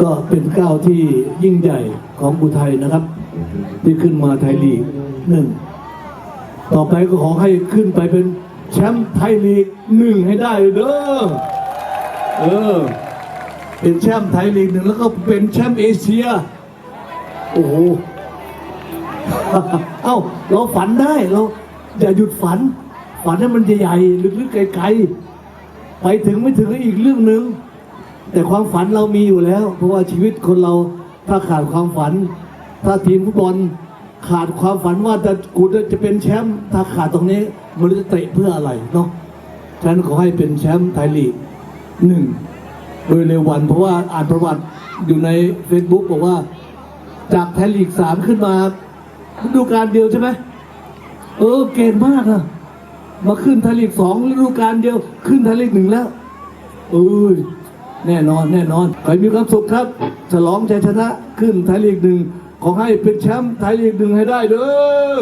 ก็เป็นก้าวที่ยิ่งใหญ่ของอุทัยนะครับ ที่ขึ้นมาไทยลีกหนึ่งต่อไปก็ขอให้ขึ้นไปเป็นแชมป์ไทยลีกหนึ่งให้ได้เด้อเออ เป็นแชมป์ไทยลีกหนึ่งแล้วก็เป็นแชมป์เอเชีย โอ้โหเอ้าเราฝันได้เราอย่าหยุดฝัน ฝันให้มันใหญ่ๆลึกๆไกลๆไปถึงไม่ถึงอีกเรื่องหนึ่ง แต่ความฝันเรามีอยู่แล้ว เพราะว่าชีวิตคนเราถ้าขาดความฝัน ถ้าทีมฟุตบอลขาดความฝันว่าจะกูจะเป็นแชมป์ถ้าขาดตรงนี้มันจะเตะเพื่ออะไรเนาะฉะนั้นขอให้เป็นแชมป์ไทยลีกหนึ่งโดยเร็ววันเพราะว่าอ่านประวัติอยู่ใน Facebook บอกว่า จากไทยลีกสามขึ้นมาฤดูกาลเดียวใช่ไหมเออเก่งมากอะมาขึ้นไทยลีกสองฤดูกาลเดียว ขึ้นไทยลีกหนึ่งแล้วเอ้ย แน่นอนแน่นอนขอให้มีความสุขครับ ฉลองชัยชนะขึ้นไทยลีกหนึ่งขอให้เป็นแชมป์ไทยลีกหนึ่งให้ได้เด้อ